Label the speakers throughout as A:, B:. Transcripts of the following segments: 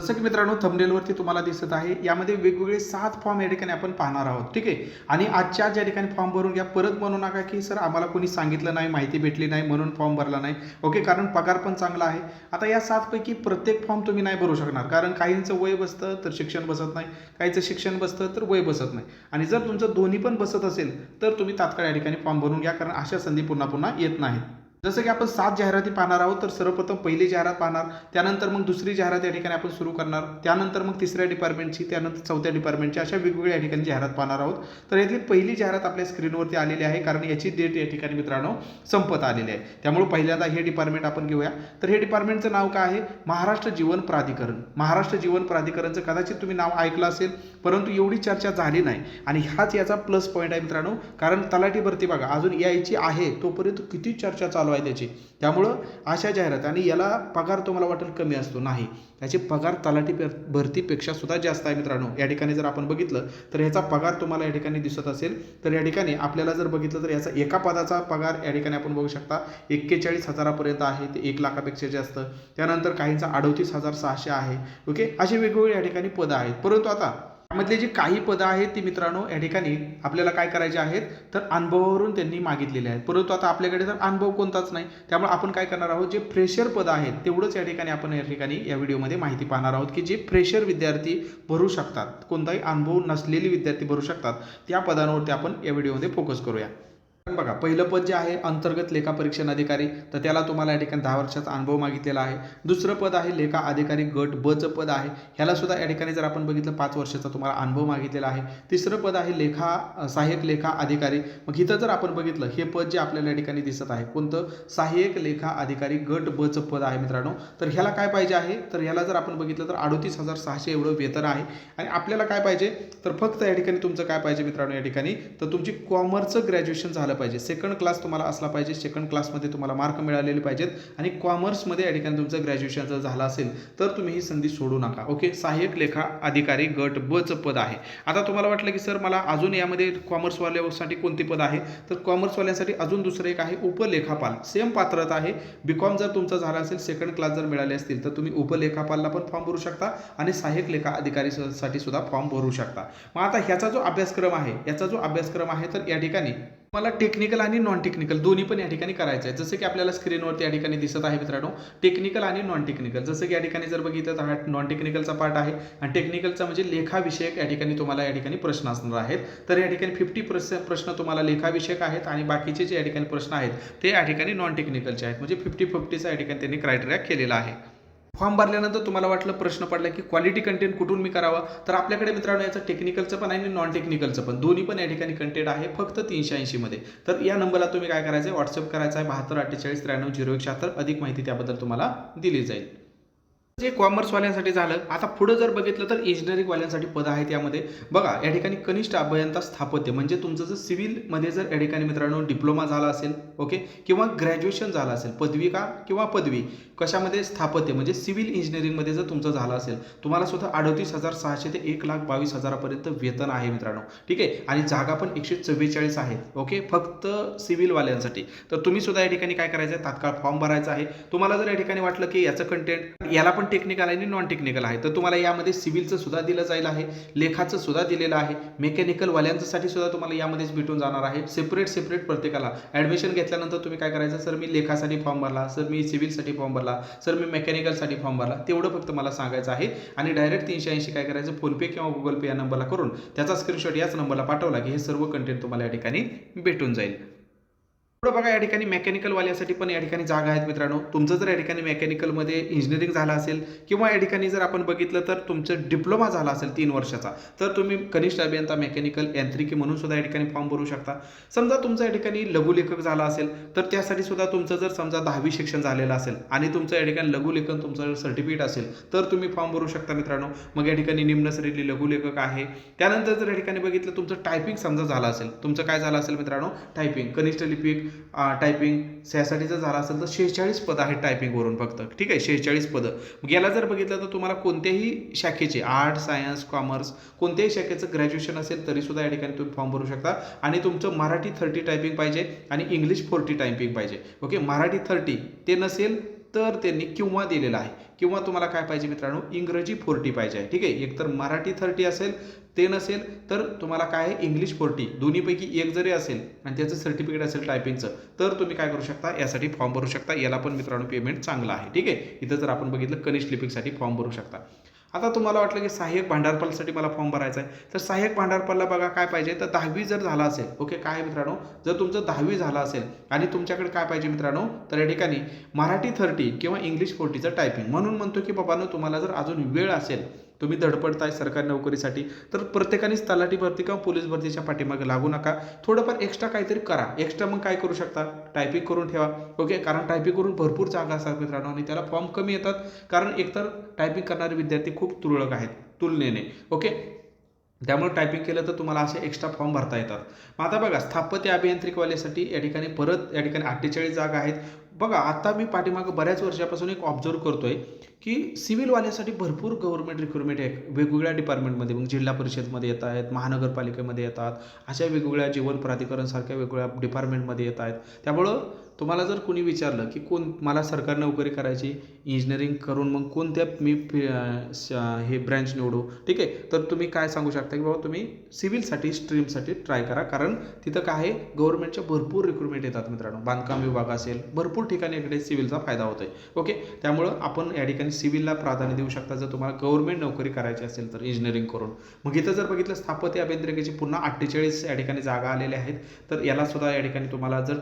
A: जसं की मित्रांनो थंबनेलवरती तुम्हाला दिसत आहे. यामध्ये वेगवेगळे सात फॉर्म या ठिकाणी आपण पाहणार आहोत. ठीक आहे? आणि आजच्या आज ठिकाणी फॉर्म भरून घ्या परत म्हणू नका की सर आम्हाला कोणी सांगितलं नाही माहिती भेटली नाही म्हणून फॉर्म भरला नाही. ओके? कारण पगार पण चांगला आहे. आता या सातपैकी प्रत्येक फॉर्म तुम्ही नाही भरू शकणार. कारण काहींचं वय बसतं तर शिक्षण बसत नाही. काहीचं शिक्षण बसतं तर वय बसत नाही. आणि जर तुमचं दोन्ही पण बसत असेल तर तुम्ही तात्काळ या ठिकाणी फॉर्म भरून घ्या. कारण अशा संधी पुन्हा पुन्हा येत नाहीत. जसं की आपण सात जाहिराती पाहणार आहोत तर सर्वप्रथम पहिली जाहिरात पाहणार त्यानंतर मग दुसरी जाहिरात या ठिकाणी आपण सुरू करणार त्यानंतर मग तिसऱ्या डिपार्टमेंटची त्यानंतर चौथ्या डिपार्टमेंटची अशा वेगवेगळ्या या ठिकाणी जाहिरात पाहणार आहोत. तर यातली पहिली जाहिरात आपल्या स्क्रीनवरती आलेली आहे कारण याची डेट या ठिकाणी मित्रांनो संपत आलेली आहे. त्यामुळे पहिल्यांदा हे डिपार्टमेंट आपण घेऊया. तर हे डिपार्टमेंटचं नाव काय आहे? महाराष्ट्र जीवन प्राधिकरण. महाराष्ट्र जीवन प्राधिकरणचं कदाचित तुम्ही नाव ऐकलं असेल परंतु एवढी चर्चा झाली नाही. आणि हाच याचा प्लस पॉईंट आहे मित्रांनो कारण तलाठी भरती बघा अजून यायची आहे तोपर्यंत किती चर्चा चालू आहे त्याची त्यामुळं अशा जाहिरात आणि याला पगार तुम्हाला वाटेल कमी असतो नाही. त्याचे पगार तलाठी भरतीपेक्षा सुद्धा जास्त आहे मित्रांनो. या ठिकाणी जर आपण बघितलं तर ह्याचा पगार तुम्हाला या ठिकाणी दिसत असेल. तर या ठिकाणी आपल्याला जर बघितलं तर याचा एका पदाचा पगार या ठिकाणी आपण बघू शकता. एक्केचाळीस हजारापर्यंत आहे ते एक लाखापेक्षा जास्त. त्यानंतर काहींचा अडतीस हजार सहाशे आहे. ओके? अशी वेगवेगळी या ठिकाणी पदं आहेत. परंतु आता त्यामधले जी काही पदं आहेत ती मित्रांनो या ठिकाणी आपल्याला काय करायचे आहेत तर अनुभवावरून त्यांनी मागितलेले आहेत. परंतु आता आपल्याकडे तर अनुभव कोणताच नाही. त्यामुळे आपण काय करणार आहोत जे फ्रेशर पदं आहेत तेवढंच या ठिकाणी आपण या ठिकाणी या व्हिडिओमध्ये माहिती पाहणार आहोत की जे फ्रेशर विद्यार्थी भरू शकतात कोणताही अनुभव नसलेले विद्यार्थी भरू शकतात त्या पदांवरती आपण या व्हिडिओमध्ये फोकस करूया. बघा पहिलं पद जे आहे अंतर्गत लेखा परीक्षण अधिकारी तर त्याला तुम्हाला या ठिकाणी दहा वर्षाचा अनुभव मागितलेला आहे. दुसरं पद आहे लेखा अधिकारी गट बचं पद आहे. ह्याला सुद्धा या ठिकाणी जर आपण बघितलं पाच वर्षाचा तुम्हाला अनुभव मागितलेला आहे. तिसरं पद आहे लेखा सहाय्यक लेखा अधिकारी. मग इथं जर आपण बघितलं हे पद जे आपल्याला या ठिकाणी दिसत आहे कोणतं? सहाय्यक लेखा अधिकारी गट बचं पद आहे मित्रांनो. तर ह्याला काय पाहिजे आहे? तर ह्याला जर आपण बघितलं तर अडोतीस हजार सहाशे एवढं वेतन आहे. आणि आपल्याला काय पाहिजे? तर फक्त या ठिकाणी तुमचं काय पाहिजे मित्रांनो या ठिकाणी? तर तुमची कॉमर्सचं ग्रॅज्युएशन झालं पाहिजे. सेकंड क्लास तुम्हाला असला पाहिजे. सेकंड क्लासमध्ये तुम्हाला मार्क मिळालेले पाहिजेत. आणि कॉमर्समध्ये या ठिकाणी तुमचं ग्रॅज्युएशन जर झालं असेल तर तुम्ही ही संधी सोडू नका. ओके सहाय्यक लेखा अधिकारी गट बचं पद आहे. आता तुम्हाला वाटलं की सर मला अजून यामध्ये कॉमर्सवाल्यासाठी कोणती पद आहे तर कॉमर्सवाल्यांसाठी अजून दुसरं एक आहे उपलेखापाल. सेम पात्रता आहे. बी कॉम जर तुमचा झाला असेल सेकंड क्लास जर मिळाले असतील तर तुम्ही उपलेखापालला पण फॉर्म भरू शकता आणि सहाय्यक लेखा अधिकारी साठी सुद्धा फॉर्म भरू शकता. मग आता ह्याचा जो अभ्यासक्रम आहे याचा जो अभ्यासक्रम आहे तर या ठिकाणी मला टेक्निकल आणि नॉन टेक्निकल दोन्ही पण या ठिकाणी करायचं आहे. जसं की आपल्याला स्क्रीनवरती या ठिकाणी दिसत आहे मित्रांनो टेक्निकल आणि नॉन टेक्निकल जसं की या ठिकाणी जर बघितलं तर हा नॉन टेक्निकलचा पार्ट आहे आणि टेक्निकलचा म्हणजे लेखाविषयक या ठिकाणी तुम्हाला या ठिकाणी प्रश्न असणार आहेत. तर या ठिकाणी फिफ्टी प्रश्न तुम्हाला लेखाविषयक आहेत आणि बाकीचे जे या ठिकाणी प्रश्न आहेत ते या ठिकाणी नॉन टेक्निकलचे आहेत. म्हणजे फिफ्टी फिफ्टीचा या ठिकाणी त्यांनी क्रायटेरिया केलेला आहे. फॉर्म भरल्यानंतर तुम्हाला वाटलं प्रश्न पडला की क्वालिटी कंटेंट कुठून मी करावा? तर आपल्याकडे मित्रांनो याचं टेक्निकलचं पण आहे आणि नॉन टेक्निकलचं पण. दोन्ही पण या ठिकाणी कंटेंट आहे फक्त तीनशे ऐंशीमध्ये. तर या नंबरला तुम्ही काय करायचं आहे व्हॉट्सअप करायचा आहे बहात्तर अठ्ठेचाळीस त्र्याण्णव झिरो एक शहात्तर. अधिक माहिती त्याबद्दल तुम्हाला दिली जाईल. जे कॉमर्सवाल्यांसाठी झालं आता पुढं जर बघितलं तर इंजिनिअरिंगवाल्यांसाठी पद आहेत यामध्ये. बघा या ठिकाणी कनिष्ठ अभियंता स्थापत्य म्हणजे तुमचं जर सिव्हिलमध्ये जर या ठिकाणी मित्रांनो डिप्लोमा झाला असेल ओके किंवा ग्रॅज्युएशन झालं असेल पदविका किंवा पदवी कशामध्ये स्थापत्य म्हणजे सिव्हिल इंजिनिअरिंगमध्ये जर तुमचं झालं असेल तुम्हाला सुद्धा अडतीस हजार सहाशे ते एक लाख बावीस हजारापर्यंत वेतन आहे मित्रांनो ठीक आहे? आणि जागा पण एकशे चव्वेचाळीस आहेत ओके फक्त सिव्हिलवाल्यांसाठी तर तुम्ही सुद्धा या ठिकाणी काय करायचं आहे तात्काळ फॉर्म भरायचा आहे. तुम्हाला जर या ठिकाणी वाटलं की याचं कंटेंट याला पण टेक्निकल आहे आणि नॉन टेक्निकल आहे. तर तुम्हाला यामध्ये सिव्हिलचं सुद्धा दिलं जाईल आहे लेखाचं सुद्धा दिलेलं आहे मेकॅनिकलवाल्यांसाठी सुद्धा तुम्हाला यामध्येच भेटून जाणार आहे. सेपरेट सेपरेट प्रत्येकाला. ॲडमिशन घेतल्यानंतर तुम्ही काय करायचं? सर मी लेखासाठी फॉर्म भरला सर मी सिव्हिलसाठी फॉर्म भरला सर मी मेकॅनिकलसाठी फॉर्म भरला तेवढं फक्त मला सांगायचं आहे. आणि डायरेक्ट तीनशे ऐंशी काय करायचं? फोनपे किंवा गुगल पे या नंबरला करून त्याचा स्क्रीनशॉट याच नंबरला पाठवला की हे सर्व कंटेंट तुम्हाला या ठिकाणी भेटून जाईल. पुढे बघा या ठिकाणी मेकॅनिकल वाल्यासाठी पण या ठिकाणी जागा आहेत मित्रांनो. तुमचं जर या ठिकाणी मेकॅनिकलमध्ये इंजिनिअरिंग झालं असेल किंवा या ठिकाणी जर आपण बघितलं तर तुमचं डिप्लोमा झाला असेल तीन वर्षाचा तर तुम्ही कनिष्ठ अभियंता मेकॅनिकल यांत्रिकी म्हणून सुद्धा या ठिकाणी फॉर्म भरू शकता. समजा तुमचं या ठिकाणी लघुलेखक झाला असेल तर त्यासाठी सुद्धा तुमचं जर समजा दहावी शिक्षण झालेलं असेल आणि तुमचं या ठिकाणी लघुलेखन तुमचं जर सर्टिफिकेट असेल तर तुम्ही फॉर्म भरू शकता मित्रांनो. मग या ठिकाणी निम्न श्रेणी लघुलेखक आहे. त्यानंतर जर या ठिकाणी बघितलं तुमचं टायपिंग समजा झालं असेल तुमचं काय झालं असेल मित्रांनो? टायपिंग कनिष्ठ लिपिक टायपिंग त्यासाठी जर झालं असेल तर शेहेचाळीस पद आहेत टायपिंगवरून फक्त. ठीक आहे? शेहेचाळीस पदं. मग याला जर बघितलं तर तुम्हाला कोणत्याही शाखेचे आर्ट सायन्स कॉमर्स कोणत्याही शाखेचं ग्रॅज्युएशन असेल तरीसुद्धा या ठिकाणी तुम्ही फॉर्म भरू शकता. आणि तुमचं मराठी थर्टी टायपिंग पाहिजे आणि इंग्लिश फोर्टी टायपिंग पाहिजे. ओके मराठी थर्टी ते नसेल तर त्यांनी किंवा दिलेलं आहे. किंवा तुम्हाला काय पाहिजे मित्रांनो? इंग्रजी फोर्टी पाहिजे आहे. ठीक आहे? एकतर मराठी थर्टी असेल ते नसेल तर तुम्हाला काय आहे? English forty. दोन्हीपैकी एक जरी असेल आणि त्याचं सर्टिफिकेट असेल टायपिंगचं तर तुम्ही काय करू शकता? यासाठी फॉर्म भरू शकता. याला पण मित्रांनो पेमेंट चांगलं आहे. ठीक आहे? इथं जर आपण बघितलं कनिष्ठ लिपिकसाठी फॉर्म भरू शकता. आता तुम्हाला वाटलं की सहाय्यक भांडारपालसाठी मला फॉर्म भरायचा आहे. तर सहाय्यक भांडारपालला बघा काय पाहिजे? तर दहावी जर झाला असेल ओके काय मित्रांनो? जर तुमचं दहावी झालं असेल आणि तुमच्याकडे काय पाहिजे मित्रांनो? तर या ठिकाणी मराठी थर्टी किंवा इंग्लिश फोर्टीचं टायपिंग म्हणून म्हणतो की बाबांनो तुम्हाला जर अजून वेळ असेल तुम्ही धडपडताय सरकारी नोकरीसाठी तर प्रत्येकानेच तलाठी भरती किंवा पोलीस भरतीच्या पाठीमागे लागू नका. थोडंफार एक्स्ट्रा काहीतरी करा. एक्स्ट्रा मग काय करू शकता? टायपिंग करून ठेवा. ओके कारण टायपिंग करून भरपूर जागा असतात मित्रांनो आणि त्याला फॉर्म कमी येतात. कारण एकतर टायपिंग करणारे विद्यार्थी खूप तुरळक आहेत तुलनेने. ओके त्यामुळे टायपिंग केलं तर तुम्हाला असे एक्स्ट्रा फॉर्म भरता येतात. मग आता बघा स्थापत्य अभियांत्रिकवाल्यासाठी या ठिकाणी परत या ठिकाणी अठ्ठेचाळीस जागा आहेत. बघा आता मी पाठीमागं बऱ्याच वर्षापासून एक ऑब्झर्व करतोय की सिव्हिलवाल्यासाठी भरपूर गव्हर्नमेंट रिक्रुटमेंट आहे वेगवेगळ्या डिपार्टमेंटमध्ये मग जिल्हा परिषदमध्ये येत आहेत महानगरपालिकेमध्ये येतात अशा वेगवेगळ्या जीवन प्राधिकरणसारख्या वेगवेगळ्या डिपार्टमेंटमध्ये येत आहेत. त्यामुळं तुम्हाला जर कोणी विचारलं की कोण मला सरकारी नोकरी करायची इंजिनिअरिंग करून मग कोणत्या मी हे ब्रँच निवडू? ठीक आहे? तर तुम्ही काय सांगू शकता की बाबा तुम्ही सिव्हिलसाठी स्ट्रीमसाठी ट्राय करा. कारण तिथं काय आहे? गव्हर्नमेंटच्या भरपूर रिक्रुटमेंट येतात मित्रांनो. बांधकाम विभाग असेल भरपूर ठिकाणी इकडे सिव्हिलचा फायदा होतो आहे ओके? त्यामुळं आपण या ठिकाणी सिव्हिलला प्राधान्य देऊ शकता. जर तुम्हाला गव्हर्नमेंट नोकरी करायची असेल तर इंजिनिअरिंग करून. मग इथं जर बघितलं स्थापत्य अभियांत्रिकेची पुन्हा अठ्ठेचाळीस या ठिकाणी जागा आलेल्या आहेत. तर याला सुद्धा या ठिकाणी तुम्हाला जर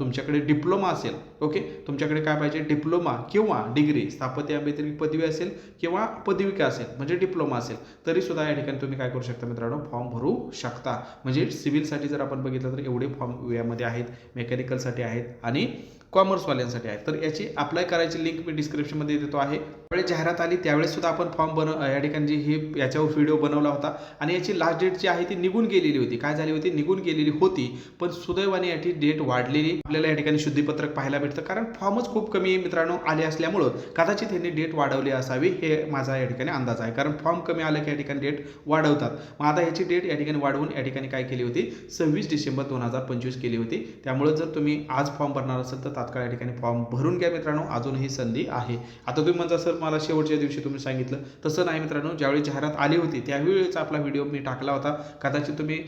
A: तुमच्याकडे तुमच्याकडे डिप्लोमा असेल ओके? तुमच्याकडे काय पाहिजे? डिप्लोमा किंवा डिग्री स्थापत्य व्यतिरिक्त पदवी असेल किंवा पदविका असेल म्हणजे डिप्लोमा असेल तरी सुद्धा या ठिकाणी तुम्ही काय करू शकता मित्रांनो? फॉर्म भरू शकता. म्हणजे सिव्हिलसाठी जर आपण बघितलं तर एवढे फॉर्म यामध्ये आहेत मेकॅनिकलसाठी आहेत आणि कॉमर्सवाल्यांसाठी आहेत. तर याची अप्लाय करायची लिंक मी डिस्क्रिप्शनमध्ये देतो आहे. ज्यावेळी जाहिरात आली त्यावेळेस सुद्धा आपण फॉर्म बनव या ठिकाणी जी हे याच्यावर व्हिडिओ बनवला होता. आणि याची लास्ट डेट जी आहे ती निघून गेलेली होती. काय झाली होती? निघून गेलेली होती. पण सुदैवाने याची डेट वाढलेली. आपल्याला या ठिकाणी शुद्धीपत्रक पाहायला भेटतं. कारण फॉर्मच खूप कमी मित्रांनो आले असल्यामुळं कदाचित यांनी डेट वाढवली असावी हे माझा या ठिकाणी अंदाज आहे. कारण फॉर्म कमी आलं की या ठिकाणी डेट वाढवतात. मग आता याची डेट या ठिकाणी वाढवून या ठिकाणी काय केली होती? सव्वीस डिसेंबर दोन हजार पंचवीस केली होती. त्यामुळे जर तुम्ही आज फॉर्म भरणार असेल तर तात्काळ या ठिकाणी फॉर्म भरून घ्या मित्रांनो. अजूनही संधी आहे. आता तुम्ही म्हणता सर मला शेवटच्या दिवशी तुम्ही सांगितलं. तसं नाही मित्रांनो ज्यावेळी जाहिरात आली होती त्यावेळेस आपला व्हिडिओ मी टाकला होता. कदाचित तुम्ही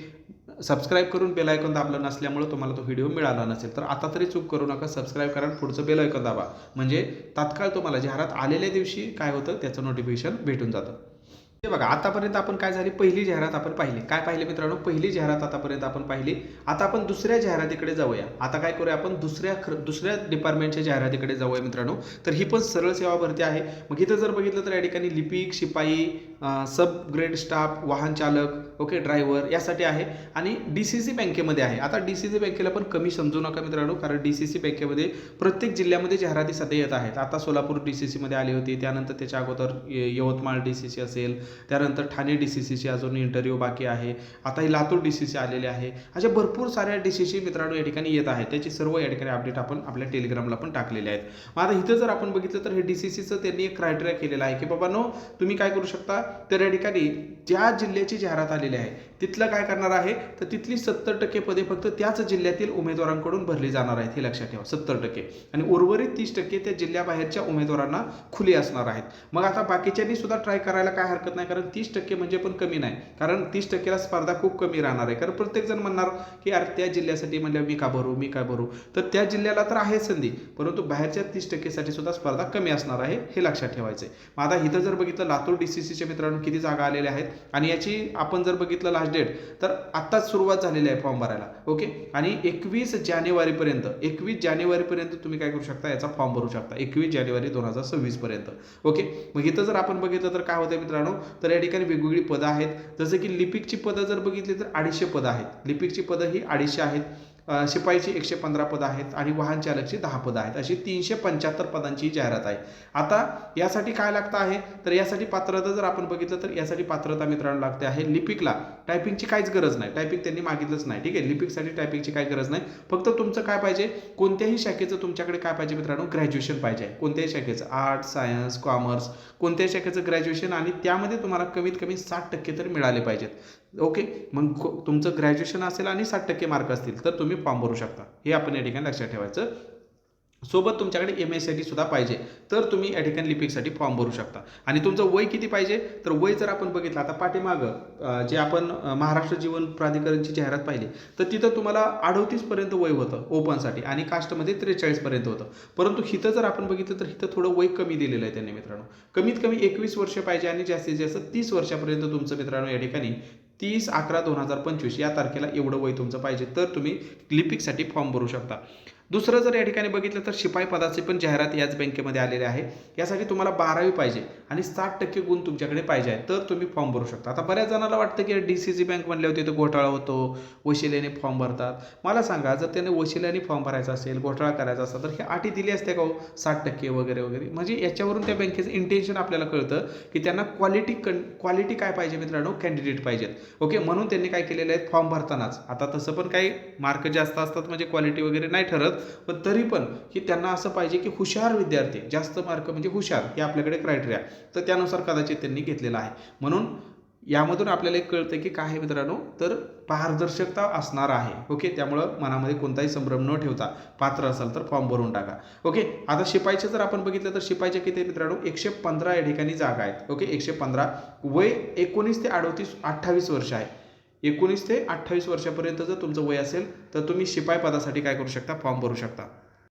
A: सबस्क्राईब करून बेल आयकॉन दाबलं नसल्यामुळे तुम्हाला तो व्हिडिओ मिळाला नसेल. तर आता तरी चूक करू नका सबस्क्राईब करा पुढचं बेल आयकॉन दाबा. म्हणजे तात्काळ तुम्हाला जाहिरात आलेल्या दिवशी काय होतं त्याचं नोटिफिकेशन भेटून जातं. हे बघा आतापर्यंत आपण काय झाली? पहिली जाहिरात आपण पाहिली. काय पाहिले मित्रांनो? पहिली जाहिरात आतापर्यंत आपण पाहिली. आता आपण दुसऱ्या जाहिरातीकडे जाऊया. आता काय करूया आपण? दुसऱ्या खर दुसऱ्या डिपार्टमेंटच्या जाहिरातीकडे जाऊया मित्रांनो. तर ही पण सरळ सेवा भरती आहे. मग इथं जर बघितलं तर या ठिकाणी लिपिक शिपाई सब ग्रेड स्टाफ वाहन चालक ओके ड्रायव्हर यासाठी आहे. आणि डी सी सी बँकेमध्ये आहे. आता डी सी सी बँकेला पण कमी समजू नका मित्रांनो कारण डी सी सी बँकेमध्ये प्रत्येक जिल्ह्यामध्ये जाहिराती सध्या येत आहेत. आता सोलापूर डी सी सीमध्ये आली होती त्यानंतर त्याच्या अगोदर य- यवतमाळ डी सी सी असेल त्यानंतर ठाणे डी सी सीची अजून इंटरव्ह्यू बाकी आहे. आता ही लातूर डी सी सी आलेले आहे. अशा भरपूर साऱ्या डी सी सी मित्रांनो या ठिकाणी येत आहेत. त्याची सर्व या ठिकाणी अपडेट आपण आपल्या टेलिग्रामला पण टाकलेले आहेत. मग आता इथं जर आपण बघितलं तर हे डी सी सीचं त्यांनी एक क्रायटेरिया केलेला आहे की बाबा नो तुम्ही काय करू शकता? तर या ठिकाणी त्या जिल्ह्याची जाहिरात आलेली आहे तिथलं काय करणार आहे? तर तिथली सत्तर टक्के पदे फक्त त्याच जिल्ह्यातील उमेदवारांकडून भरली जाणार आहेत हे लक्षात ठेवा सत्तर टक्के. आणि उर्वरित तीस टक्के त्या जिल्ह्याबाहेरच्या उमेदवारांना खुली असणार आहेत. मग आता बाकीच्यांनी सुद्धा ट्राय करायला काय हरकत नाही कारण तीस टक्के म्हणजे पण कमी नाही. कारण तीस टक्केला स्पर्धा खूप कमी राहणार आहे. कारण प्रत्येक जण म्हणणार की अरे त्या जिल्ह्यासाठी म्हणलं मी का भरू मी काय भरू? तर त्या जिल्ह्याला तर आहे संधी परंतु बाहेरच्या तीस टक्केसाठी सुद्धा स्पर्धा कमी असणार आहे हे लक्षात ठेवायचं आहे मग आता इथं जर बघितलं लातूर डी सी सीच्या मित्रांनो किती जागा आलेल्या आहेत. आणि याची आपण जर बघितलं लास्ट डेट तर आत्ताच सुरुवात झालेली आहे फॉर्म भरायला. ओके आणि एकवीस जानेवारीपर्यंत एकवीस जानेवारीपर्यंत तुम्ही काय करू शकता? याचा फॉर्म भरू शकता. एकवीस जानेवारी दोन हजार सव्वीस पर्यंत. ओके मग इथं जर आपण बघितलं तर काय होतं मित्रांनो? तर या ठिकाणी वेगवेगळी पदं आहेत. जसं की लिपिकची पदं जर बघितली तर अडीचशे पदं आहेत. लिपिकची पदं ही अडीचशे आहेत. शिपाईची एकशे पंधरा पदं आहेत आणि वाहन चालकची दहा पदं आहेत. अशी तीनशे पंच्याहत्तर पदांची जाहिरात आहे. आता यासाठी काय लागतं आहे? तर यासाठी पात्रता जर आपण बघितलं तर यासाठी पात्रता मित्रांनो लागते आहे लिपिकला. टायपिंगची काहीच गरज नाही. टायपिंग त्यांनी मागितलंच नाही. ठीक आहे? लिपिकसाठी टायपिंगची काय गरज नाही. फक्त तुमचं काय पाहिजे? कोणत्याही शाखेचं तुमच्याकडे काय पाहिजे मित्रांनो? ग्रॅज्युएशन पाहिजे कोणत्याही शाखेचं. आर्ट सायन्स कॉमर्स कोणत्याही शाखेचं ग्रॅज्युएशन आणि त्यामध्ये तुम्हाला कमीत कमी साठ टक्के तर मिळाले पाहिजेत. ओके मग तुमचं ग्रॅज्युएशन असेल आणि साठ टक्के मार्क असतील तर तुम्ही फॉर्म भरू शकता. हे आपण या ठिकाणी लक्षात ठेवायचं. सोबत तुमच्याकडे एम एस सी टी सुद्धा पाहिजे तर तुम्ही या ठिकाणी लिपिकसाठी फॉर्म भरू शकता. आणि तुमचं वय किती पाहिजे? तर वय जर आपण बघितलं आता पाठीमागं जे आपण महाराष्ट्र जीवन प्राधिकरणची जाहिरात पाहिली तर तिथं तुम्हाला अडोतीसपर्यंत वय होतं ओपनसाठी आणि कास्टमध्ये त्रेचाळीसपर्यंत होतं. परंतु हिथं जर आपण बघितलं तर हिथं थोडं वय कमी दिलेलं आहे त्यांनी मित्रांनो. कमीत कमी एकवीस वर्ष पाहिजे आणि जास्तीत जास्त तीस वर्षापर्यंत तुमचं मित्रांनो या ठिकाणी तीस अकरा दोन हजार पंचवीस या तारखेला एवढं वय तुमचं पाहिजे. तर तुम्ही लिपिकसाठी फॉर्म भरू शकता. दुसरं जर या ठिकाणी बघितलं तर शिपाई पदाची पण जाहिरात याच बँकेमध्ये आलेली आहे. यासाठी तुम्हाला बारावी पाहिजे. आणि साठ टक्के गुण तुमच्याकडे पाहिजे आहे तर तुम्ही फॉर्म भरू शकता. आता बऱ्याच जणांना वाटतं की डी सी सी बँक म्हणल्यावर होती तर घोटाळा होतो वशिल्याने फॉर्म भरतात. मला सांगा जर त्याने वशिल्याने फॉर्म भरायचा असेल घोटाळा करायचा असेल तर हे अटी दिली असते का हो? साठ टक्के वगैरे वगैरे. म्हणजे याच्यावरून त्या बँकेचं इंटेन्शन आपल्याला कळतं की त्यांना क्वालिटी कन क्वालिटी काय पाहिजे मित्रांनो? कॅन्डिडेट पाहिजेत. ओके म्हणून त्यांनी काय केलेलं आहे? फॉर्म भरतानाच. आता तसं पण काही मार्क जास्त असतात म्हणजे क्वालिटी वगैरे नाही ठरत. पण तरी पण की त्यांना असं पाहिजे की हुशार विद्यार्थी जास्त मार्क म्हणजे हुशार हे आपल्याकडे क्रायटेरिया तर त्यानुसार कदाचित त्यांनी घेतलेला आहे. म्हणून यामधून आपल्याला एक कळतं की काय आहे मित्रांनो? तर पारदर्शकता असणार आहे. ओके? त्यामुळं मनामध्ये कोणताही संभ्रम न ठेवता पात्र असाल तर फॉर्म भरून टाका. ओके? आता शिपायचे जर आपण बघितलं तर शिपायचे किती मित्रांनो? एकशे पंधरा या ठिकाणी जागा आहेत. ओके? एकशे पंधरा. वय एकोणीस ते अडोतीस अठ्ठावीस वर्ष आहे. एकोणीस ते अठ्ठावीस वर्षापर्यंत जर तुमचं वय असेल तर तुम्ही शिपाई पदासाठी काय करू शकता? फॉर्म भरू शकता.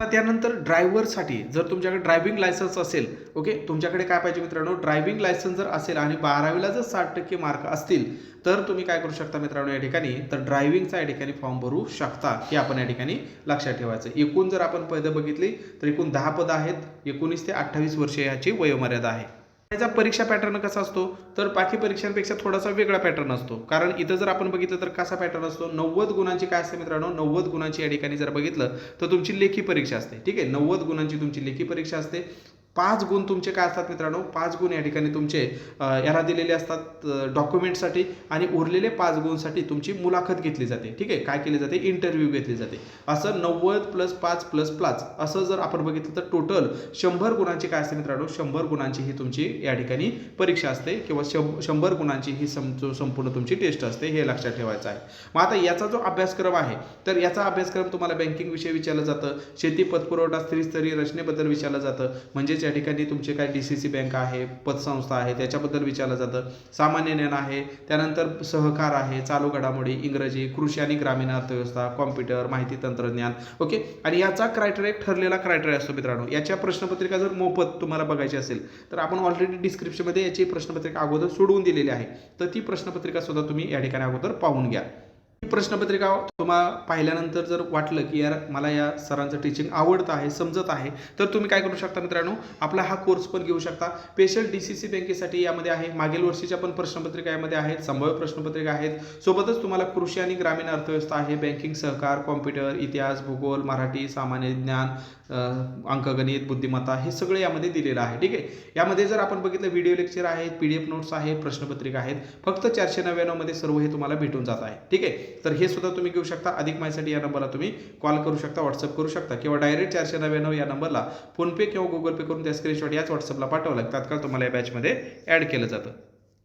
A: त्यानंतर ड्रायव्हरसाठी जर तुमच्याकडे ड्रायव्हिंग लायसन्स असेल ओके? तुमच्याकडे काय पाहिजे मित्रांनो? ड्रायव्हिंग लायसन्स जर असेल आणि बारावीला जर साठ टक्के मार्क असतील तर तुम्ही काय करू शकता मित्रांनो या ठिकाणी? तर ड्रायव्हिंगचा या ठिकाणी फॉर्म भरू शकता हे आपण या ठिकाणी लक्षात ठेवायचं एकूण जर आपण पदं बघितली तर एकूण दहा पदं आहेत. एकोणीस ते अठ्ठावीस वर्ष याची वयोमर्यादा आहे. त्याचा परीक्षा पॅटर्न कसा असतो? तर बाकी परीक्षांपेक्षा थोडासा वेगळा पॅटर्न असतो. कारण इथं जर आपण बघितलं तर कसा पॅटर्न असतो? नव्वद गुणांची काय असते मित्रांनो? नव्वद गुणांची या ठिकाणी जर बघितलं तर तुमची लेखी परीक्षा असते. ठीक आहे? नव्वद गुणांची तुमची लेखी परीक्षा असते. पाच गुण तुमचे काय असतात मित्रांनो? पाच गुण या ठिकाणी तुमचे याला दिलेले असतात डॉक्युमेंटसाठी आणि उरलेले पाच गुणसाठी तुमची मुलाखत घेतली जाते. ठीक आहे? काय केली जाते? इंटरव्ह्यू घेतली जाते. असं नव्वद प्लस पाच प्लस पाच असं जर आपण बघितलं तर टोटल शंभर गुणांची काय असते मित्रांनो? शंभर गुणांची ही तुमची या ठिकाणी परीक्षा असते किंवा शं शंभर गुणांची ही सम संपूर्ण तुमची टेस्ट असते हे लक्षात ठेवायचं आहे. मग आता याचा जो अभ्यासक्रम आहे तर याचा अभ्यासक्रम तुम्हाला बँकिंग विषय विचारलं जातं शेती पतपुरवठा स्त्रीस्तरीय रचनेबद्दल विचारलं जातं म्हणजे या ठिकाणी तुमचे काय डी सी सी बँक आहे पतसंस्था आहे त्याच्याबद्दल विचारलं जातं. सामान्य ज्ञान आहे त्यानंतर सहकार आहे चालू घडामोडी इंग्रजी कृषी आणि ग्रामीण अर्थव्यवस्था कॉम्प्युटर माहिती तंत्रज्ञान. ओके आणि याचा क्रायटेरिया एक ठरलेला क्रायटेरिया असतो मित्रांनो. याच्या प्रश्नपत्रिका जर मोफत तुम्हाला बघायची असेल तर आपण ऑलरेडी डिस्क्रिप्शनमध्ये याची प्रश्नपत्रिका अगोदर सोडवून दिलेली आहे. तर ती प्रश्नपत्रिका सुद्धा तुम्ही या ठिकाणी अगोदर पाहून घ्या. प्रश्नपत्रिका तुम्हाला पाहिल्यानंतर जर वाटलं की यार मला या सरांचं टीचिंग आवडतं आहे समजत आहे तर तुम्ही काय करू शकता मित्रांनो? आपला हा कोर्स पण घेऊ शकता. स्पेशल डी सी सी बँकेसाठी यामध्ये आहे. मागील वर्षीच्या पण प्रश्नपत्रिका यामध्ये आहेत. संभाव्य प्रश्नपत्रिका आहेत. सोबतच तुम्हाला कृषी आणि ग्रामीण अर्थव्यवस्था आहे. बँकिंग सहकार कॉम्प्युटर इतिहास भूगोल मराठी सामान्य ज्ञान अंकगणित बुद्धिमत्ता हे सगळं यामध्ये दिलेलं आहे. ठीक आहे? यामध्ये जर आपण बघितलं व्हिडिओ लेक्चर आहेत पी डी एफ नोट्स आहे प्रश्नपत्रिका आहेत. फक्त चारशे नव्याण्णवमध्ये सर्व हे तुम्हाला भेटून जात आहे. ठीक आहे? तर हे सुद्धा तुम्ही घेऊ शकता. अधिक माहितीसाठी या नंबरला तुम्ही कॉल करू शकता व्हॉट्सअप करू शकता किंवा डायरेक्ट चारशे नव्याण्णव या नंबरला फोनपे किंवा गुगल पे करून त्या स्क्रीनशॉट याच व्हॉट्सअपला पाठवलं. की तात्काळ तुम्हाला या बॅचमध्ये ॲड केलं जातं.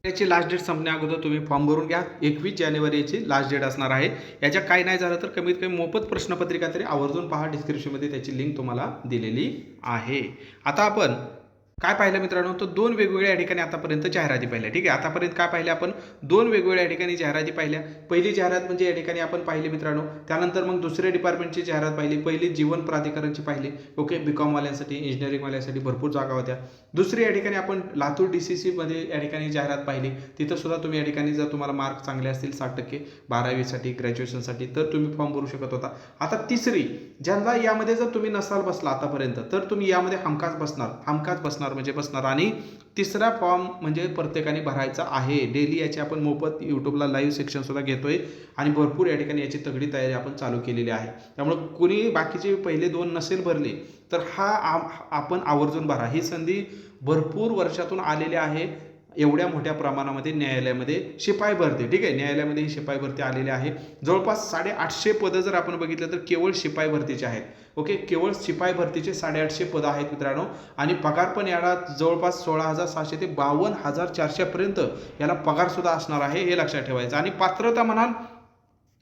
A: याची लास्ट डेट संपण्या अगोदर तुम्ही फॉर्म भरून घ्या. एकवीस जानेवारी याची लास्ट डेट असणार आहे. याच्या काय नाही झालं तर कमीत कमी मोफत प्रश्नपत्रिका तरी आवर्जून पहा. डिस्क्रिप्शनमध्ये त्याची लिंक तुम्हाला दिलेली आहे. आता आपण काय पाहिलं मित्रांनो? तर दोन वेगवेगळ्या ठिकाणी आतापर्यंत जाहिराती पाहिल्या. ठीक आहे? आतापर्यंत काय पाहिल्या आपण? दोन वेगवेगळ्या ठिकाणी जाहिराती पाहिल्या. पहिली जाहिरात म्हणजे या ठिकाणी आपण पाहिली मित्रांनो. त्यानंतर मग दुसऱ्या डिपार्टमेंटची जाहिरात पाहिली. पहिली जीवन प्राधिकरणची पाहिली. ओके? बी कॉमवाल्यांसाठी इंजिनिअरिंगवाल्यांसाठी भरपूर जागा होत्या. दुसरी या ठिकाणी आपण लातूर डी सी सीमध्ये या ठिकाणी जाहिरात पाहिली. तिथं सुद्धा तुम्ही या ठिकाणी जर तुम्हाला मार्क चांगले असतील साठ टक्के बारावीसाठी ग्रॅज्युएशनसाठी तर तुम्ही फॉर्म भरू शकत होता. आता तिसरी ज्यांना यामध्ये जर तुम्ही नसाल बसला आतापर्यंत तर तुम्ही यामध्ये हमखास बसणार. हमखास बसणार म्हणजे बसणार. आणि तिसरा फॉर्म म्हणजे प्रत्येकाने भरायचा आहे. डेली याची आपण मोफत यूट्यूबला लाईव्ह सेक्शन सुद्धा घेतोय आणि भरपूर या ठिकाणी याची तगडी तयारी आपण चालू केलेली आहे. त्यामुळे कुणी बाकीचे पहिले दोन नसेल भरले तर हा आपण आवर्जून भरा. ही संधी भरपूर वर्षातून आलेली आहे. एवढ्या मोठ्या प्रमाणामध्ये न्यायालयामध्ये शिपाई भरती. ठीक आहे? न्यायालयामध्ये ही शिपाई भरती आलेली आहे. जवळपास साडेआठशे पदं जर आपण बघितलं तर केवळ शिपाई भरतीचे आहेत. ओके? केवळ शिपाई भरतीचे साडेआठशे पदं आहेत मित्रांनो. आणि पगार पण याला जवळपास सोळा हजार सहाशे ते बावन्न हजार चारशेपर्यंत याला पगारसुद्धा असणार आहे हे लक्षात ठेवायचं. आणि पात्रता म्हणाल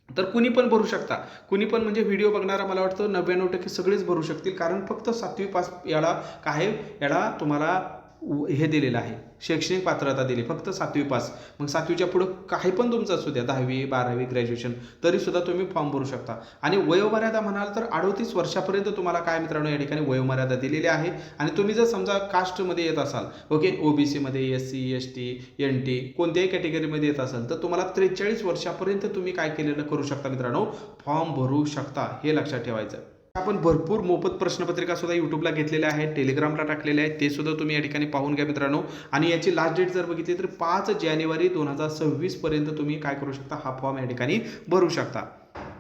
A: तर कुणी पण भरू शकता. कुणी पण म्हणजे व्हिडिओ बघणारा मला वाटतं नव्याण्णव टक्के सगळेच भरू शकतील. कारण फक्त सातवी पास याला काय? याला तुम्हाला हे दिलेलं आहे. शैक्षणिक पात्रता दिली. फक्त सातवी पास. मग सातवीच्या पुढं काही पण तुमचं असू द्या दहावी बारावी ग्रॅज्युएशन तरीसुद्धा तुम्ही फॉर्म भरू शकता. आणि वयोमर्यादा म्हणाल तर अडोतीस वर्षापर्यंत तुम्हाला काय मित्रांनो या ठिकाणी वयोमर्यादा दिलेली आहे. आणि तुम्ही जर समजा कास्टमध्ये येत असाल okay ओबीसीमध्ये S C S T N T कोणत्याही कॅटेगरीमध्ये येत असाल तर तुम्हाला त्रेचाळीस वर्षापर्यंत तुम्ही काय केलेलं करू शकता मित्रांनो? फॉर्म भरू शकता हे लक्षात ठेवायचं आपण भरपूर मोफत प्रश्नपत्रिका सुद्धा युट्यूबला घेतलेल्या आहेत टेलिग्रामला टाकलेल्या आहेत ते सुद्धा तुम्ही या ठिकाणी पाहून घ्या मित्रांनो. आणि याची लास्ट डेट जर बघितली तर पाच जानेवारी दोन हजार सव्वीस पर्यंत तुम्ही काय करू शकता? हा फॉर्म या ठिकाणी भरू शकता.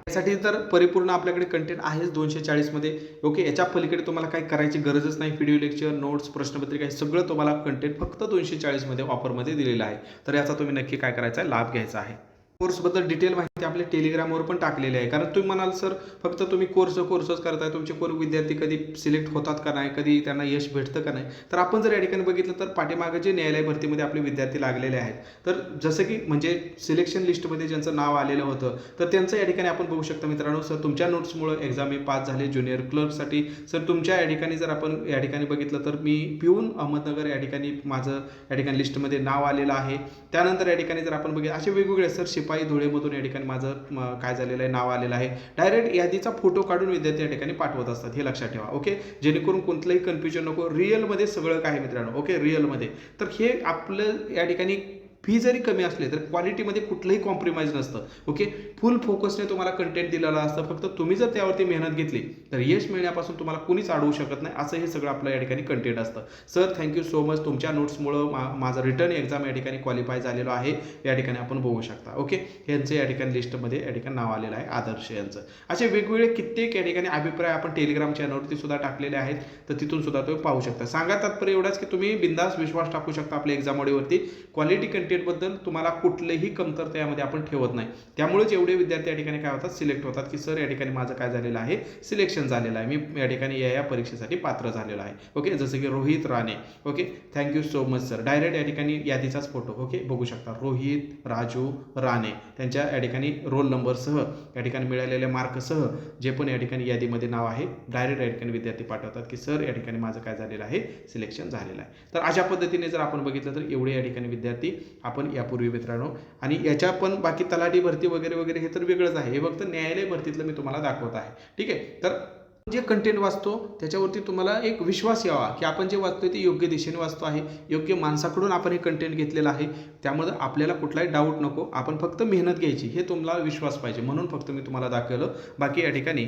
A: यासाठी तर परिपूर्ण आपल्याकडे कंटेंट आहेच दोनशे चाळीसमध्ये ओके याच्या पलीकडे तुम्हाला काही करायची गरजच नाही व्हिडिओ लेक्चर नोट्स प्रश्नपत्रिका हे सगळं तुम्हाला कंटेंट फक्त दोनशे चाळीसमध्ये ऑफरमध्ये दिलेलं आहे. तर याचा तुम्ही नक्की काय करायचा आहे? लाभ घ्यायचा आहे. कोर्सबद्दल डिटेल माहिती आपल्या टेलिग्रामवर पण टाकलेली आहे. कारण तुम्ही म्हणाल सर फक्त तुम्ही कोर्स कोर्सच करताय. तुमचे कोर विद्यार्थी कधी सिलेक्ट होतात का नाही? कधी त्यांना यश भेटतं का नाही? तर आपण जर या ठिकाणी बघितलं तर पाठीमागे जे न्यायालय भरतीमध्ये आपले विद्यार्थी लागलेले आहेत. तर जसं की म्हणजे सिलेक्शन लिस्टमध्ये ज्यांचं नाव आलेलं होतं तर त्यांचं या ठिकाणी आपण बघू शकता मित्रांनो. सर तुमच्या नोट्समुळं एक्झाम हे पास झाले. ज्युनियर क्लर्कसाठी सर तुमच्या या ठिकाणी जर आपण या ठिकाणी बघितलं तर मी पिऊन अहमदनगर या ठिकाणी माझं या ठिकाणी लिस्टमध्ये नाव आलेलं आहे. त्यानंतर या ठिकाणी जर आपण बघितलं असे वेगवेगळे सर शिपाई धुळेमधून या ठिकाणी माझं काय झालेलं आहे नाव आलेलं आहे. डायरेक्ट यादीचा फोटो काढून विद्यार्थी या ठिकाणी पाठवत असतात. हे लक्षात ठेवा ओके जेणेकरून कोणतंही कन्फ्युजन नको. रिअलमध्ये सगळं काय मित्रांनो? ओके रिअलमध्ये तर हे आपलं या ठिकाणी फी जरी कमी असली तर क्वालिटीमध्ये कुठलंही कॉम्प्रोमाइज नसतं. ओके फुल फोकसने तुम्हाला कंटेंट दिलेलं असतं. फक्त तुम्ही जर त्यावरती मेहनत घेतली तर यश मिळण्यापासून तुम्हाला कुणीच अडवू शकत नाही. असं हे सगळं आपलं या ठिकाणी कंटेंट असतं. सर थँक्यू सो मच तुमच्या नोट्समुळं मा माझं रिटर्न एक्झाम या ठिकाणी क्वालिफाय झालेलो आहे. या ठिकाणी आपण बघू शकता. ओके यांचं या ठिकाणी लिस्टमध्ये या ठिकाणी नाव आलेलं आहे आदर्श यांचं. असे वेगवेगळे कित्येक या ठिकाणी अभिप्राय आपण टेलिग्राम चॅनलवरती सुद्धा टाकलेले आहेत. तर तिथून सुद्धा तुम्ही पाहू शकता. सांगा तात्पर्य एवढाच की तुम्ही बिंदास विश्वास टाकू शकता आपल्या एक्झाम क्वालिटी क्वालिटी कंटेंटबद्दल तुम्हाला कुठलेही कमतरता यामध्ये आपण ठेवत नाही त्यामुळेच एवढे विद्यार्थी या ठिकाणी काय होतात सिलेक्ट होतात की सर या ठिकाणी माझं काय झालेलं आहे सिलेक्शन झालेलं आहे मी या ठिकाणी या या परीक्षेसाठी पात्र झालेलो आहे ओके जसं की Rohit Rane okay thank you so much sir direct या ठिकाणी यादीचाच फोटो ओके बघू शकता रोहित राजू राणे त्यांच्या या ठिकाणी रोल नंबरसह या ठिकाणी मिळालेल्या मार्कसह जे पण या ठिकाणी यादीमध्ये नाव आहे डायरेक्ट या ठिकाणी विद्यार्थी पाठवतात की सर या ठिकाणी माझं काय झालेलं आहे सिलेक्शन झालेलं आहे तर अशा पद्धतीने जर आपण बघितलं तर एवढे या ठिकाणी विद्यार्थी आपण यापूर्वी मित्रांनो. आणि याच्या पण बाकी तलाठी भरती वगैरे वगैरे हे तर वेगळंच आहे. हे फक्त न्यायालय भरतीतलं मी तुम्हाला दाखवत आहे. ठीक आहे? तर जे कंटेंट वाचतो त्याच्यावरती तुम्हाला एक विश्वास यावा की आपण जे वाचतोय ते योग्य दिशेने वाचतो आहे. योग्य माणसाकडून आपण हे कंटेंट घेतलेलं आहे. त्यामुळं आपल्याला कुठलाही डाऊट नको. आपण फक्त मेहनत घ्यायची. हे तुम्हाला विश्वास पाहिजे. म्हणून फक्त मी तुम्हाला दाखवलं. बाकी या ठिकाणी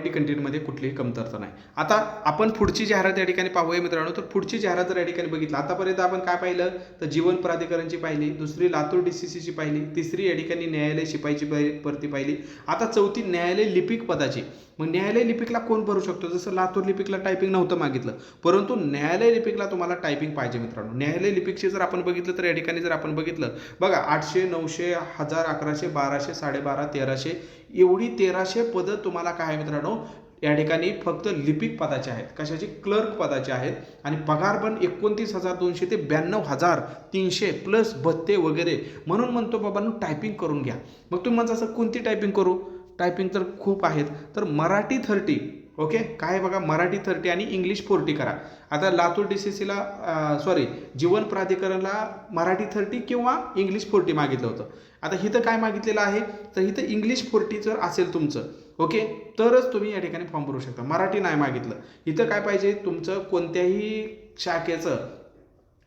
A: कंटेंटमध्ये कुठलीही कमतरता नाही. आता आपण पुढची जाहिरात या ठिकाणी पाहूया मित्रांनो. तर पुढची जाहिरात जर या ठिकाणी बघितलं आतापर्यंत आपण काय पाहिलं? तर जीवन प्राधिकरणची पाहिली दुसरी लातूर डी सी सीची पाहिली तिसरी या ठिकाणी न्यायालय शिपाईची पाहि- भरती पाहिली. आता चौथी न्यायालय लिपिक पदाची. मग न्यायालय लिपिकला कोण भरू शकतो? जसं लातूर लिपिकला टायपिंग नव्हतं मागितलं. परंतु न्यायालय लिपिकला तुम्हाला टायपिंग पाहिजे मित्रांनो. न्यायालय लिपिकचे जर आपण बघितलं तर या ठिकाणी जर आपण बघितलं बघा आठशे नऊशे हजार अकराशे बाराशे साडेबारा तेराशे एवढी तेराशे पदं तुम्हाला काय मित्रांनो? या ठिकाणी फक्त लिपिक पदाचे आहेत. कशाचे? क्लर्क पदाचे आहेत. आणि पगार पण एकोणतीस हजार दोनशे ते ब्याण्णव हजार तीनशे प्लस भत्ते वगैरे. म्हणून म्हणतो बाबांनो टायपिंग करून घ्या. मग तुम्ही म्हणता असं कोणती टायपिंग करू? टायपिंग तर खूप आहेत. तर मराठी थर्टी ओके काय बघा मराठी थर्टी आणि इंग्लिश फोर्टी करा. आता लातूर डी सी सीला सॉरी जीवन प्राधिकरणला मराठी थर्टी किंवा इंग्लिश फोर्टी मागितलं होतं. आता इथं काय मागितलेलं आहे? तर इथं इंग्लिश फोर्टी जर असेल तुमचं. ओके तरच तुम्ही या ठिकाणी फॉर्म भरू शकता. मराठी नाही मागितलं. इथं काय पाहिजे? तुमचं कोणत्याही शाखेचं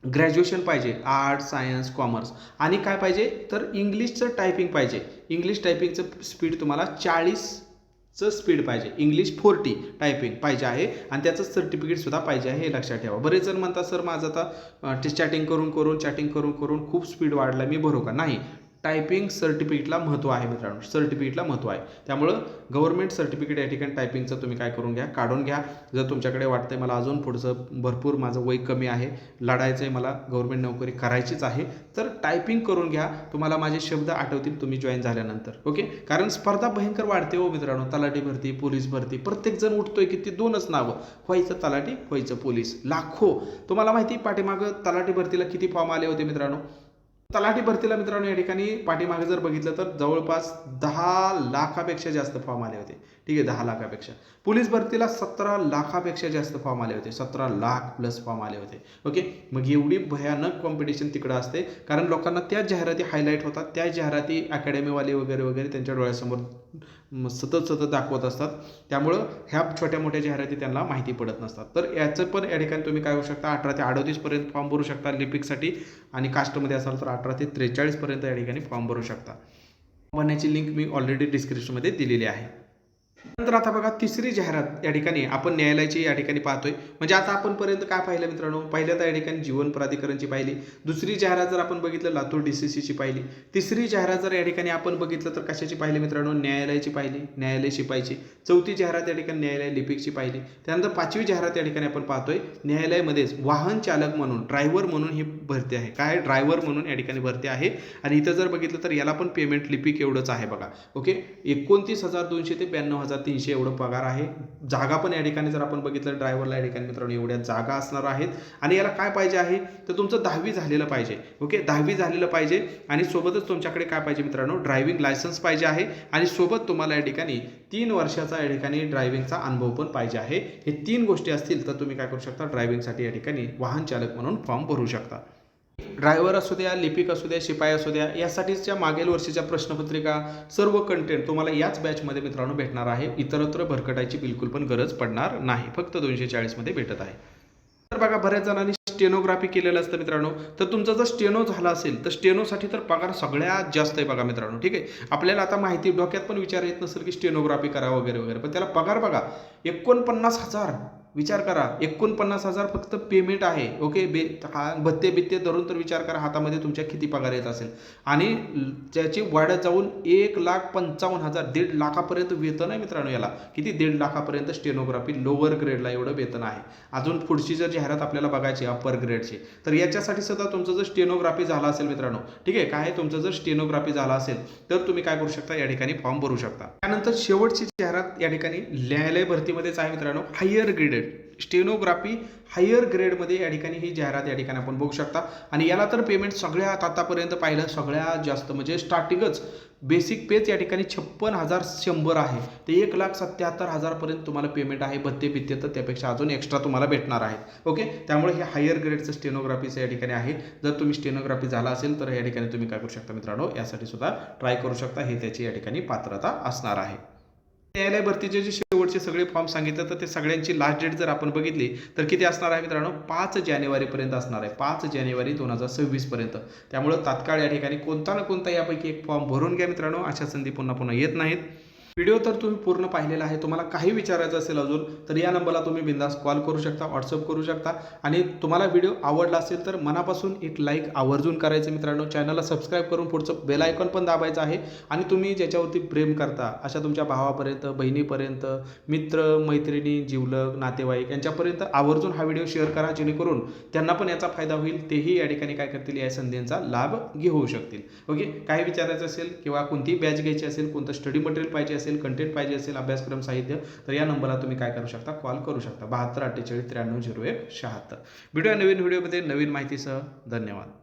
A: ग्रॅज्युएशन पाहिजे. आर्ट सायन्स कॉमर्स आणि काय पाहिजे? तर इंग्लिशचं टायपिंग पाहिजे. इंग्लिश टायपिंगचं स्पीड तुम्हाला चाळीसचं स्पीड पाहिजे. इंग्लिश फोर्टी टायपिंग पाहिजे आहे. आणि त्याचं सर्टिफिकेटसुद्धा पाहिजे आहे हे लक्षात ठेवा. बरेच जण म्हणतात सर माझं आता चॅटिंग करून करून चॅटिंग करून करून खूप स्पीड वाढला मी भरू का? नाही. टायपिंग सर्टिफिकेटला महत्त्व आहे मित्रांनो. सर्टिफिकेटला महत्त्व आहे. त्यामुळं गव्हर्नमेंट सर्टिफिकेट या ठिकाणी टायपिंगचं तुम्ही काय करून घ्या काढून घ्या. जर तुमच्याकडे वाटतंय मला अजून पुढचं भरपूर माझं वय कमी आहे लढायचं आहे मला गव्हर्नमेंट नोकरी करायचीच आहे तर टायपिंग करून घ्या. तुम्हाला माझे शब्द आठवतील तुम्ही जॉईन झाल्यानंतर. ओके कारण स्पर्धा भयंकर वाढते हो मित्रांनो. तलाठी भरती पोलीस भरती. प्रत्येक जण उठतोय की ती दोनच नावं. व्हायचं तलाठी व्हायचं पोलीस. लाखो. तुम्हाला माहिती पाठीमागं तलाठी भरतीला किती फॉर्म आले होते मित्रांनो? तलाठी भरतीला मित्रांनो या ठिकाणी पाठीमागे जर बघितलं तर जवळपास दहा लाखापेक्षा जास्त फॉर्म आले होते. ठीक आहे दहा लाखापेक्षा. पोलीस भरतीला सतरा लाखापेक्षा जास्त फॉर्म आले होते. सतरा लाख प्लस फॉर्म आले होते. ओके? मग एवढी भयानक कॉम्पिटिशन तिकडं असते. कारण लोकांना त्याच जाहिराती हायलाईट होतात. त्या जाहिराती अकॅडमीवाले वगैरे वगैरे त्यांच्या डोळ्यासमोर सतत सतत दाखवत असतात. त्यामुळं ह्या छोट्या मोठ्या जाहिराती त्यांना माहिती पडत नसतात. तर याचं पण या ठिकाणी तुम्ही काय करू शकता अठरा ते अडतीसपर्यंत फॉर्म भरू शकता लिपिकसाठी आणि कास्टमध्ये असाल तर अठरा ते त्रेचाळीसपर्यंत या ठिकाणी फॉर्म भरू शकता. भरण्याची लिंक मी ऑलरेडी डिस्क्रिप्शनमध्ये दिलेली आहे. नंतर आता बघा तिसरी जाहिरात या ठिकाणी आपण न्यायालयाची या ठिकाणी पाहतोय. म्हणजे आता आपण पर्यंत काय पाहिलं मित्रांनो? पहिल्यांदा या ठिकाणी जीवन प्राधिकरणची पाहिली. दुसरी जाहिरात जर आपण बघितलं लातूर डी सी पाहिली. तिसरी जाहिरात जर या ठिकाणी आपण बघितलं तर कशाची पाहिली मित्रांनो? न्यायालयाची पाहिली. न्यायालय शिपायची चौथी जाहिरात या ठिकाणी न्यायालय लिपिकची पाहिली. त्यानंतर पाचवी जाहिरात या ठिकाणी आपण पाहतोय न्यायालयामध्येच वाहन चालक म्हणून ड्रायव्हर म्हणून ही भरती आहे. काय? ड्रायव्हर म्हणून या ठिकाणी भरती आहे. आणि इथं जर बघितलं तर याला पण पेमेंट लिपिक एवढंच आहे बघा. ओके? एकोणतीस हजार दोनशे ते ब्याण्णव हजार तीनशे एवढं पगार आहे. जागा पण या ठिकाणी जर आपण बघितलं ड्रायव्हरला या ठिकाणी मित्रांनो एवढ्या जागा असणार आहेत. आणि याला काय पाहिजे आहे? तर तुमचं दहावी झालेलं पाहिजे. ओके? दहावी झालेलं पाहिजे. आणि सोबतच तुमच्याकडे काय पाहिजे मित्रांनो? ड्रायव्हिंग लायसन्स पाहिजे आहे. आणि सोबत तुम्हाला या ठिकाणी तीन वर्षाचा या ठिकाणी ड्रायव्हिंगचा अनुभव पण पाहिजे आहे. हे तीन गोष्टी असतील तर तुम्ही काय करू शकता? ड्रायव्हिंगसाठी या ठिकाणी वाहन चालक म्हणून फॉर्म भरू शकता. ड्रायव्हर असू द्या लिपिक असू द्या शिपाई असू द्या यासाठीच्या मागील वर्षीच्या प्रश्नपत्रिका सर्व कंटेंट तुम्हाला याच बॅचमध्ये मित्रांनो भेटणार आहे. इतरत्र भरकटायची बिलकुल पण गरज पडणार नाही. फक्त दोनशे चाळीसमध्ये भेटत आहे. तर बघा बऱ्याच जणांनी स्टेनोग्राफी केलेलं असतं मित्रांनो. तर तुमचा जर स्टेनो झाला असेल तर स्टेनोसाठी तर पगार सगळ्यात जास्त आहे बघा मित्रांनो. ठीक आहे? आपल्याला आता माहिती डोक्यात पण विचार येत नसेल की स्टेनोग्राफी करा वगैरे वगैरे. पण त्याला पगार बघा एकोणपन्नास हजार. विचार करा. एकोणपन्नास हजार फक्त पेमेंट आहे. ओके बे हा भत्ते बित्ते धरून तर विचार करा. हातामध्ये तुमच्या किती पगार येत असेल. आणि त्याची वाढत जाऊन एक लाख पंचावन्न हजार दीड लाखापर्यंत वेतन आहे मित्रांनो याला. किती? दीड लाखापर्यंत स्टेनोग्राफी लोअर ग्रेडला एवढं वेतन आहे. अजून पुढची जर जाहिरात आपल्याला बघायची अप्पर ग्रेडची तर याच्यासाठी सुद्धा तुमचं जर स्टेनोग्राफी झाला असेल मित्रांनो ठीक आहे? काय? तुमचं जर स्टेनोग्राफी झाला असेल तर तुम्ही काय करू शकता? या ठिकाणी फॉर्म भरू शकता. त्यानंतर शेवटची जाहिरात या ठिकाणी न्यायालय भरतीमध्येच आहे मित्रांनो. हायर ग्रेडेड स्टेनोग्राफी हायर ग्रेडमध्ये या ठिकाणी ही जाहिरात या ठिकाणी आपण बघू शकता. आणि याला तर पेमेंट सगळ्यात आतापर्यंत पाहिलं सगळ्यात जास्त म्हणजे स्टार्टिंगच बेसिक पेच या ठिकाणी छप्पन हजार शंभर आहे. ते एक लाख सत्याहत्तर हजारपर्यंत तुम्हाला पेमेंट आहे भत्ते बित्ते तर त्यापेक्षा अजून एक्स्ट्रा तुम्हाला भेटणार आहे. ओके त्यामुळे हे हायर ग्रेडचं स्टेनोग्राफीचं या ठिकाणी आहे. जर तुम्ही स्टेनोग्राफी झाला असेल तर या ठिकाणी तुम्ही काय करू शकता मित्रांनो? यासाठी सुद्धा ट्राय करू शकता. हे त्याची या ठिकाणी पात्रता असणार आहे. न्यायालय भरतीचे जे शेवटचे सगळे फॉर्म सांगितलं तर ते सगळ्यांची लास्ट डेट जर आपण बघितली तर किती असणार आहे मित्रांनो? पाच जानेवारीपर्यंत असणार आहे. पाच जानेवारी दोन हजार सव्वीसपर्यंत त्यामुळं तात्काळ या ठिकाणी कोणता ना कोणता यापैकी एक फॉर्म भरून घ्या मित्रांनो. अशा संधी पुन्हा पुन्हा येत नाहीत. व्हिडिओ तर तुम्ही पूर्ण पाहिलेला आहे. तुम्हाला काही विचारायचं असेल अजून तर या नंबरला तुम्ही बिंदास कॉल करू शकता व्हॉट्सअप करू शकता. आणि तुम्हाला व्हिडिओ आवडला असेल तर मनापासून एक लाईक आवर्जून करायचं मित्रांनो. चॅनलला सबस्क्राईब करून पुढचं बेल आयकॉन पण दाबायचं आहे. आणि तुम्ही ज्याच्यावरती प्रेम करता अशा तुमच्या भावापर्यंत बहिणीपर्यंत मित्र मैत्रिणी जिवलग नातेवाईक यांच्यापर्यंत आवर्जून हा व्हिडिओ शेअर करा. जेणेकरून त्यांना पण याचा फायदा होईल. तेही या ठिकाणी काय करतील या संधींचा लाभ घेऊ शकतील. ओके काही विचारायचं असेल किंवा कोणती बॅच घ्यायची असेल कोणतं स्टडी मटेरियल पाहिजे असेल कंटेंट पाहिजे असेल अभ्यासक्रम साहित्य तर या नंबरला तुम्ही काय करू शकता? कॉल करू शकता. बहात्तर अठ्ठेचाळीस त्र्याण्णव झिरो एक शहात्तर. व्हिडिओ नवीन व्हिडिओमध्ये नवीन माहितीसह. धन्यवाद.